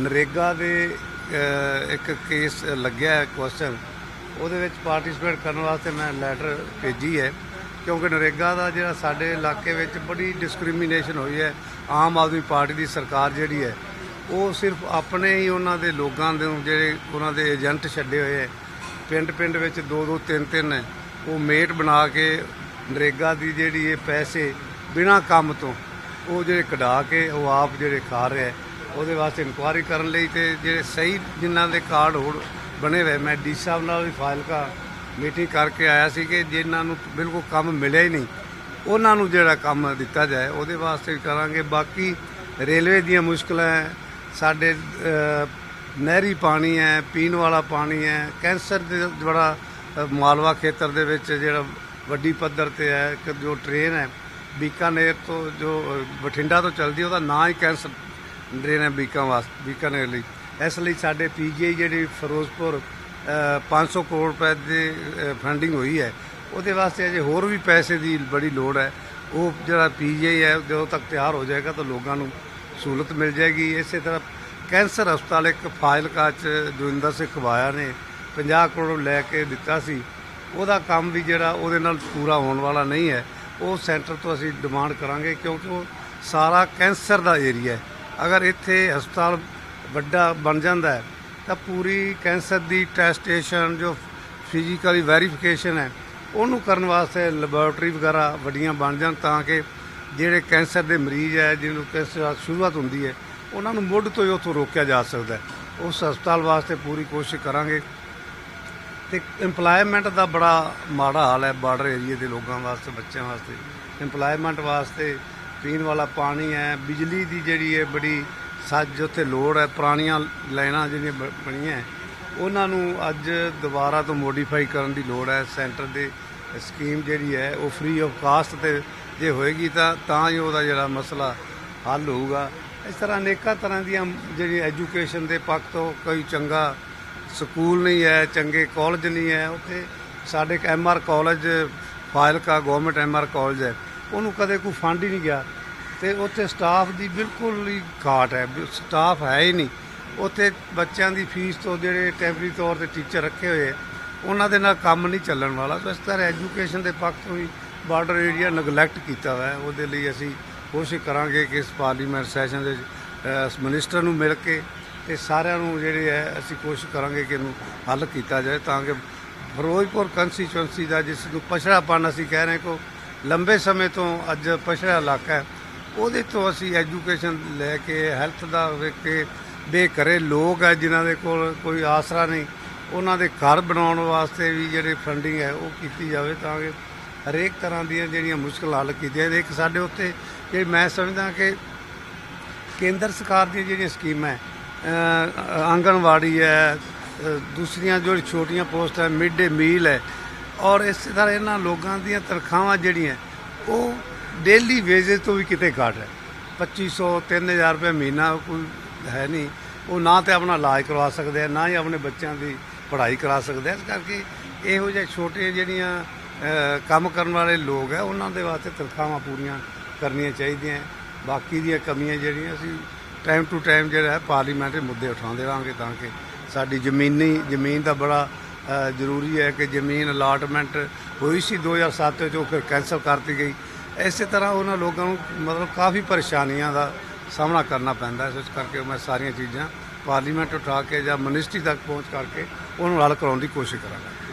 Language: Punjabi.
ਨਰੇਗਾ ਦੇ ਇੱਕ ਕੇਸ ਲੱਗਿਆ ਕੁਐਸਚਨ ਉਹਦੇ ਵਿੱਚ ਪਾਰਟਿਸਿਪੇਟ ਕਰਨ ਵਾਸਤੇ ਮੈਂ ਲੈਟਰ ਭੇਜੀ ਹੈ। ਕਿਉਂਕਿ ਨਰੇਗਾ ਦਾ ਜਿਹੜਾ ਸਾਡੇ ਇਲਾਕੇ ਵਿੱਚ ਬੜੀ ਡਿਸਕ੍ਰਿਮੀਨੇਸ਼ਨ ਹੋਈ ਹੈ। ਆਮ ਆਦਮੀ ਪਾਰਟੀ ਦੀ ਸਰਕਾਰ ਜਿਹੜੀ ਹੈ, ਉਹ ਸਿਰਫ ਆਪਣੇ ਹੀ ਉਹਨਾਂ ਦੇ ਲੋਕਾਂ ਦੇ ਨੂੰ ਜਿਹੜੇ ਉਹਨਾਂ ਦੇ ਏਜੰਟ ਛੱਡੇ ਹੋਏ ਹੈ। ਪਿੰਡ ਪਿੰਡ ਵਿੱਚ ਦੋ ਦੋ ਤਿੰਨ ਤਿੰਨ ਉਹ ਮੇਟ ਬਣਾ ਕੇ ਨਰੇਗਾ ਦੀ ਜਿਹੜੀ ਇਹ ਪੈਸੇ ਬਿਨਾਂ ਕੰਮ ਤੋਂ ਉਹ ਜਿਹੜੇ ਕਢਾ ਕੇ ਉਹ ਆਪ ਜਿਹੜੇ ਖਾ ਰਿਹਾ ਉਹਦੇ ਵਾਸਤੇ ਇਨਕੁਆਇਰੀ ਕਰਨ ਲਈ ਤੇ ਜਿਹੜੇ ਸਹੀ ਜਿਨ੍ਹਾਂ ਦੇ ਕਾਰਡ ਹੋੜ ਬਣੇ ਹੋਏ ਮੈਂ ਡੀ ਸਾਹਿਬ ਨਾਲ ਵੀ ਫਾਈਲਕਾ ਮੀਟਿੰਗ ਕਰਕੇ ਆਇਆ ਸੀ ਕਿ ਜਿਨ੍ਹਾਂ ਨੂੰ ਬਿਲਕੁਲ ਕੰਮ ਮਿਲਿਆ ਹੀ ਨਹੀਂ ਉਹਨਾਂ ਨੂੰ ਜਿਹੜਾ ਕੰਮ ਦਿੱਤਾ ਜਾਏ ਉਹਦੇ ਵਾਸਤੇ ਕਰਾਂਗੇ। ਬਾਕੀ ਰੇਲਵੇ ਦੀਆਂ ਮੁਸ਼ਕਲਾਂ ਹੈ, ਸਾਡੇ ਨਹਿਰੀ ਪਾਣੀ ਹੈ ਪੀਣ ਵਾਲਾ ਪਾਣੀ ਹੈ ਕੈਂਸਰ ਦੇ ਬੜਾ ਮਾਲਵਾ ਖੇਤਰ ਦੇ ਵਿੱਚ ਜਿਹੜਾ ਵੱਡੀ ਪੱਧਰ ਤੇ ਹੈ ਇੱਕ ਜੋ ਟ੍ਰੇਨ ਹੈ ਬੀਕਾਨੇਰ ਤੋਂ ਜੋ ਬਠਿੰਡਾ ਤੋਂ ਚੱਲਦੀ ਉਹਦਾ ਨਾਂ ਹੀ ਕੈਂਸਰ ਟ੍ਰੇਨ ਹੈ ਬੀਕਾ ਵਾਸਤੇ ਬੀਕਾਨੇਰ ਲਈ। ਇਸ ਲਈ ਸਾਡੇ ਪੀਜੀਆਈ ਜਿਹੜੀ ਫਿਰੋਜ਼ਪੁਰ ਅ, 500 ਕਰੋੜ ਰੁਪਏ ਦੀ ਫੰਡਿੰਗ ਹੋਈ ਹੈ ਉਹਦੇ ਵਾਸਤੇ ਅਜੇ ਹੋਰ ਵੀ ਪੈਸੇ ਦੀ ਬੜੀ ਲੋੜ ਹੈ। ਉਹ ਜਿਹੜਾ ਪੀਜੀਆਈ ਹੈ ਜਦੋਂ ਤੱਕ ਤਿਆਰ ਹੋ ਜਾਏਗਾ ਤਾਂ ਲੋਕਾਂ ਨੂੰ ਸਹੂਲਤ ਮਿਲ ਜਾਏਗੀ। ਇਸੇ ਤਰ੍ਹਾਂ ਕੈਂਸਰ ਹਸਪਤਾਲ ਇੱਕ ਫਾਜ਼ਿਲਕਾ ਚ ਜੋਇੰਦਰ ਸਿੰਘ ਕਵਾਇਆ ਨੇ 50 ਕਰੋੜ ਲੈ ਕੇ ਦਿੱਤਾ ਸੀ। ਉਹਦਾ ਕੰਮ ਵੀ ਜਿਹੜਾ ਉਹਦੇ ਨਾਲ ਪੂਰਾ ਹੋਣ ਵਾਲਾ ਨਹੀਂ ਹੈ। ਉਹ ਸੈਂਟਰ ਤੋਂ ਅਸੀਂ ਡਿਮਾਂਡ ਕਰਾਂਗੇ ਕਿਉਂਕਿ ਉਹ ਸਾਰਾ ਕੈਂਸਰ ਦਾ ਏਰੀਆ ਹੈ। ਅਗਰ ਇੱਥੇ ਹਸਪਤਾਲ ਵੱਡਾ ਬਣ ਜਾਂਦਾ ਹੈ, ਤਾਂ ਪੂਰੀ ਕੈਂਸਰ ਦੀ ਟੈਸਟੇਸ਼ਨ ਜੋ ਫਿਜ਼ੀਕਲੀ ਵੈਰੀਫਿਕੇਸ਼ਨ ਹੈ, ਉਹਨੂੰ ਕਰਨ ਵਾਸਤੇ ਲੈਬੋਰਟਰੀ ਵਗੈਰਾ ਵੱਡੀਆਂ ਬਣ ਜਾਣ ਤਾਂ ਕਿ ਜਿਹੜੇ ਕੈਂਸਰ ਦੇ ਮਰੀਜ਼ ਹੈ, ਜਿਹਨੂੰ ਕੈਂਸਰ ਸ਼ੁਰੂਆਤ ਹੁੰਦੀ ਹੈ, ਉਹਨਾਂ ਨੂੰ ਮੁੱਢ ਤੋਂ ਹੀ ਉੱਥੋਂ ਰੋਕਿਆ ਜਾ ਸਕਦਾ ਉਸ ਹਸਪਤਾਲ ਵਾਸਤੇ ਪੂਰੀ ਕੋਸ਼ਿਸ਼ ਕਰਾਂਗੇ। ਤੇ EMPLOYMENT ਦਾ ਬੜਾ ਮਾੜਾ ਹਾਲ ਹੈ, ਬਾਰਡਰ ਏਰੀਏ ਦੇ ਲੋਕਾਂ ਵਾਸਤੇ, ਬੱਚਿਆਂ ਵਾਸਤੇ। EMPLOYMENT ਵਾਸਤੇ ਪੀਣ ਵਾਲਾ ਪਾਣੀ ਹੈ, ਬਿਜਲੀ ਦੀ ਜਿਹੜੀ ਹੈ ਬੜੀ ਸੱਜ ਉੱਥੇ ਲੋੜ ਹੈ, ਪੁਰਾਣੀਆਂ ਲਾਈਨਾਂ ਜਿਹੜੀਆਂ ਬ- ਬਣੀਆਂ ਉਹਨਾਂ ਨੂੰ ਅੱਜ ਦੁਬਾਰਾ ਤੋਂ ਮੋਡੀਫਾਈ ਕਰਨ ਦੀ ਲੋੜ ਹੈ। ਸੈਂਟਰ ਦੇ ਸਕੀਮ ਜਿਹੜੀ ਹੈ, ਉਹ ਫ੍ਰੀ ਆਫ ਕਾਸਟ ਤੇ ਜੇ ਹੋਏਗੀ ਤਾਂ ਤਾਂ ਹੀ ਉਹਦਾ ਜਿਹੜਾ ਮਸਲਾ ਹੱਲ ਹੋਊਗਾ। ਇਸ ਤਰ੍ਹਾਂ ਅਨੇਕਾਂ ਤਰ੍ਹਾਂ ਦੀਆਂ ਜਿਹੜੀ ਐਜੂਕੇਸ਼ਨ ਦੇ ਪੱਖ ਤੋਂ ਕੋਈ ਚੰਗਾ ਸਕੂਲ ਨਹੀਂ ਹੈ, ਚੰਗੇ ਕਾਲਜ ਨਹੀਂ ਹੈ, ਉੱਥੇ ਸਾਡੇ ਇੱਕ MR college Fazilka government MR college ਹੈ। ਉਹਨੂੰ ਕਦੇ ਕੋਈ ਫੰਡ ਹੀ ਨਹੀਂ ਗਿਆ। ਤੇ ਉੱਥੇ ਸਟਾਫ ਦੀ ਬਿਲਕੁਲ ਹੀ ਘਾਟ ਹੈ। ਸਟਾਫ ਹੈ ਹੀ ਨਹੀਂ। ਉੱਥੇ ਬੱਚਿਆਂ ਦੀ ਫੀਸ ਤੋਂ ਜਿਹੜੇ ਟੈਂਪਰੀ ਤੌਰ ਤੇ ਟੀਚਰ ਰੱਖੇ ਹੋਏ ਉਹਨਾਂ ਦੇ ਨਾਲ ਕੰਮ ਨਹੀਂ ਚੱਲਣ ਵਾਲਾ। ਤਾਂ ਇਸ ਤਰ੍ਹਾਂ ਐਜੂਕੇਸ਼ਨ ਦੇ ਪੱਖ ਤੋਂ ਵੀ ਬਾਰਡਰ ਏਰੀਆ ਨਗਲੈਕਟ ਕੀਤਾ ਹੋਇਆ ਹੈ। ਉਹਦੇ ਲਈ ਅਸੀਂ ਕੋਸ਼ਿਸ਼ ਕਰਾਂਗੇ ਕਿ ਇਸ ਪਾਰਲੀਮੈਂਟ ਸੈਸ਼ਨ ਦੇ ਮਿਨਿਸਟਰ ਨੂੰ ਮਿਲ ਕੇ ਤੇ ਸਾਰਿਆਂ ਨੂੰ ਜਿਹੜੇ ਹੈ, ਅਸੀਂ ਕੋਸ਼ਿਸ਼ ਕਰਾਂਗੇ ਕਿ ਇਹਨੂੰ ਹੱਲ ਕੀਤਾ ਜਾਏ ਤਾਂ ਕਿ ਫਿਰੋਜ਼ਪੁਰ ਕੰਸਟੀਚੁਐਂਸੀ ਦਾ ਜਿਸ ਨੂੰ ਪਛੜਾਪਨ ਅਸੀਂ ਕਹਿ ਰਹੇ ਕੋ ਲੰਬੇ ਸਮੇਂ ਤੋਂ ਅੱਜ ਪਛੜਿਆ ਇਲਾਕਾ ਹੈ। ਉਹਦੇ ਤੋਂ ਅਸੀਂ ਐਜੂਕੇਸ਼ਨ ਲੈ ਕੇ ਹੈਲਥ ਦਾ ਵੇਖ ਕੇ, ਬੇਘਰੇ ਲੋਕ ਹੈ ਜਿਨ੍ਹਾਂ ਦੇ ਕੋਲ ਕੋਈ ਆਸਰਾ ਨਹੀਂ। ਉਹਨਾਂ ਦੇ ਘਰ ਬਣਾਉਣ ਵਾਸਤੇ ਵੀ ਜਿਹੜੇ ਫੰਡਿੰਗ ਹੈ, ਉਹ ਕੀਤੀ ਜਾਵੇ ਤਾਂ ਕਿ ਹਰੇਕ ਤਰ੍ਹਾਂ ਦੀਆਂ ਜਿਹੜੀਆਂ ਮੁਸ਼ਕਲ ਹੱਲ ਕੀਤੀਆਂ ਇੱਕ ਸਾਡੇ ਉੱਤੇ ਜੇ ਮੈਂ ਸਮਝਦਾ ਕਿ ਕੇਂਦਰ ਸਰਕਾਰ ਦੀਆਂ ਜਿਹੜੀਆਂ ਸਕੀਮਾਂ ਹੈ ਆਂਗਣਵਾੜੀ ਹੈ ਦੂਸਰੀਆਂ ਜੋ ਛੋਟੀਆਂ ਪੋਸਟ ਹੈ ਮਿਡ ਡੇ ਮੀਲ ਹੈ ਔਰ ਇਸੇ ਤਰ੍ਹਾਂ ਇਹਨਾਂ ਲੋਕਾਂ ਦੀਆਂ ਤਨਖਾਹਾਂ ਜਿਹੜੀਆਂ, ਉਹ ਡੇਲੀ ਵੇਜਸ ਤੋਂ ਵੀ ਕਿਤੇ ਘੱਟ ਹੈ। 2500 3000 ਰੁਪਏ ਮਹੀਨਾ ਕੋਈ ਹੈ ਨਹੀਂ। ਉਹ ਨਾ ਤੇ ਆਪਣਾ ਇਲਾਜ ਕਰਵਾ ਸਕਦੇ ਆ, ਨਾ ਹੀ ਆਪਣੇ ਬੱਚਿਆਂ ਦੀ ਪੜ੍ਹਾਈ ਕਰਾ ਸਕਦੇ ਆ। ਇਸ ਕਰਕੇ ਇਹੋ ਜਿਹੇ ਛੋਟੇ ਜਿਹੜੀਆਂ ਕੰਮ ਕਰਨ ਵਾਲੇ ਲੋਕ ਹੈ, ਉਹਨਾਂ ਦੇ ਵਾਸਤੇ ਤਨਖਾਹਾਂ ਪੂਰੀਆਂ ਕਰਨੀਆਂ ਚਾਹੀਦੀਆਂ ਬਾਕੀ ਦੀਆਂ ਕਮੀਆਂ ਜਿਹੜੀਆਂ, ਅਸੀਂ ਟਾਈਮ ਟੂ ਟਾਈਮ ਜਿਹੜਾ ਹੈ ਦੇ ਮੁੱਦੇ ਉਠਾਉਂਦੇ ਰਹਾਂਗੇ ਤਾਂ ਕਿ ਸਾਡੀ ਜ਼ਮੀਨੀ, ਜ਼ਮੀਨ ਦਾ ਬੜਾ ਜ਼ਰੂਰੀ ਹੈ ਕਿ ਜ਼ਮੀਨ ਅਲਾਟਮੈਂਟ ਹੋਈ ਸੀ 2007 ਵਿੱਚ, ਉਹ ਫਿਰ ਕੈਂਸਲ ਕਰਤੀ ਗਈ। ਇਸੇ ਤਰ੍ਹਾਂ ਉਹਨਾਂ ਲੋਕਾਂ ਨੂੰ ਮਤਲਬ ਕਾਫੀ ਪਰੇਸ਼ਾਨੀਆਂ ਦਾ ਸਾਹਮਣਾ ਕਰਨਾ ਪੈਂਦਾ ਇਸ ਕਰਕੇ ਮੈਂ ਸਾਰੀਆਂ ਚੀਜ਼ਾਂ ਪਾਰਲੀਮੈਂਟ ਉਠਾ ਕੇ ਜਾਂ ਮਿਨਿਸਟਰੀ ਤੱਕ ਪਹੁੰਚ ਕਰਕੇ ਉਹਨੂੰ ਹੱਲ ਕਰਾਉਣ ਦੀ ਕੋਸ਼ਿਸ਼ ਕਰਾਂਗਾ।